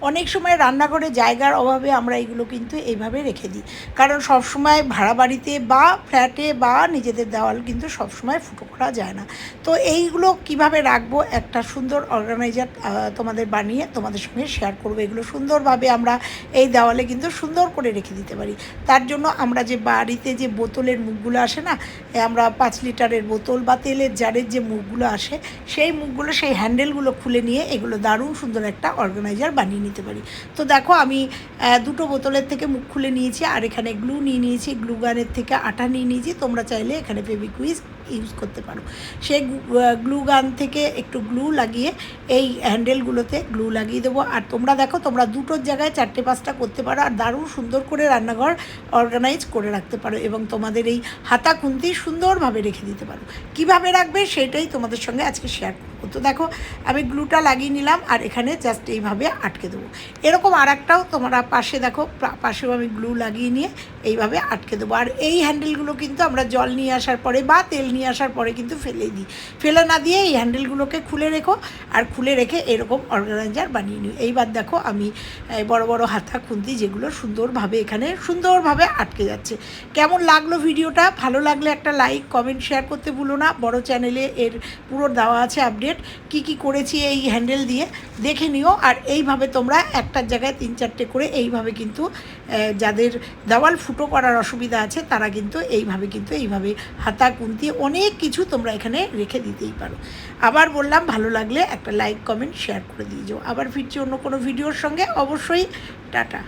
অনেক সময় রান্নাঘরে জায়গার অভাবে আমরা এগুলো কিন্তু এইভাবে রেখে দিই। কারণ সবসময় ভাড়া বাড়িতে বা ফ্ল্যাটে বা নিজেদের দেওয়াল কিন্তু সবসময় ফুটো করা যায় না। তো এইগুলো কীভাবে রাখব? একটা সুন্দর অর্গানাইজার তোমাদের বানিয়ে তোমাদের সঙ্গে শেয়ার করব। এগুলো সুন্দরভাবে আমরা এই দেওয়ালে কিন্তু সুন্দর করে রেখে দিতে পারি। তার জন্য আমরা যে বাড়িতে যে বোতলের মুখগুলো আসে না আমরা পাঁচ লিটারের বোতল বা তেলের জারের যে মুখগুলো আসে, সেই মুখগুলো, সেই হ্যান্ডেলগুলো খুলে নিয়ে এগুলো দারুণ সুন্দর একটা অর্গানাইজার বানিয়ে নিতে পারি। তো দেখো আমি দুটো বোতলের থেকে মুখ খুলে নিয়েছি আর এখানে গ্লু নিয়ে নিয়েছি। গ্লু গানের থেকে আটা নিয়ে নিয়েছি। তোমরা চাইলে এখানে ফেবিকুইজ ইউজ করতে পারো। সেই গ্লু গান থেকে একটু গ্লু লাগিয়ে এই হ্যান্ডেলগুলোতে গ্লু লাগিয়ে দেবো। আর তোমরা দেখো, তোমরা দুটোর জায়গায় চারটে পাঁচটা করতে পারো আর দারুণ সুন্দর করে রান্নাঘর অর্গানাইজ করে রাখতে পারো এবং তোমাদের এই হাতা খুন্তি সুন্দরভাবে রেখে দিতে পারো। কীভাবে রাখবে সেটাই তোমাদের সঙ্গে আজকে শেয়ার করব। তো দেখো, আমি গ্লুটা লাগিয়ে নিলাম আর এখানে জাস্ট এইভাবে আটকে দেবো। এরকম আর একটাও তোমরা পাশে দেখো পাশেও আমি গ্লু লাগিয়ে নিয়ে এইভাবে আটকে দেবো। আর এই হ্যান্ডেলগুলো কিন্তু আমরা জল নিয়ে আসার পরে বা তেল নিয়ে আসার পরে কিন্তু ফেলে দিই। ফেলে না দিয়ে এই হ্যান্ডেলগুলোকে খুলে রেখো আর খুলে রেখে এরকম অর্গানাইজার বানিয়ে নিই এইবার দেখো আমি বড় বড় হাতা খুন্তি যেগুলো সুন্দরভাবে এখানে সুন্দরভাবে আটকে যাচ্ছে। কেমন লাগল ভিডিওটা? ভালো লাগলে একটা লাইক, কমেন্ট, শেয়ার করতে ভুলো না। বড় চ্যানেলে এর পুরো দেওয়া আছে আপডেট। কি কি করেছি এই হ্যান্ডেল দিয়ে দেখে নিও। আর এইভাবে তোমরা একটার জায়গায় তিন চারটে করে এইভাবে কিন্তু যাদের দেওয়াল ফুটো করার অসুবিধা আছে তারা কিন্তু এইভাবে কিন্তু এইভাবে হাতা কুন্তি অনেক কিছু তোমরা এখানে রেখে দিতেই পারো। আবার বললাম, ভালো লাগলে একটা লাইক কমেন্ট শেয়ার করে দিয়ে যাও। আবার ফিরছি অন্য কোনো ভিডিওর সঙ্গে। অবশ্যই, টাটা।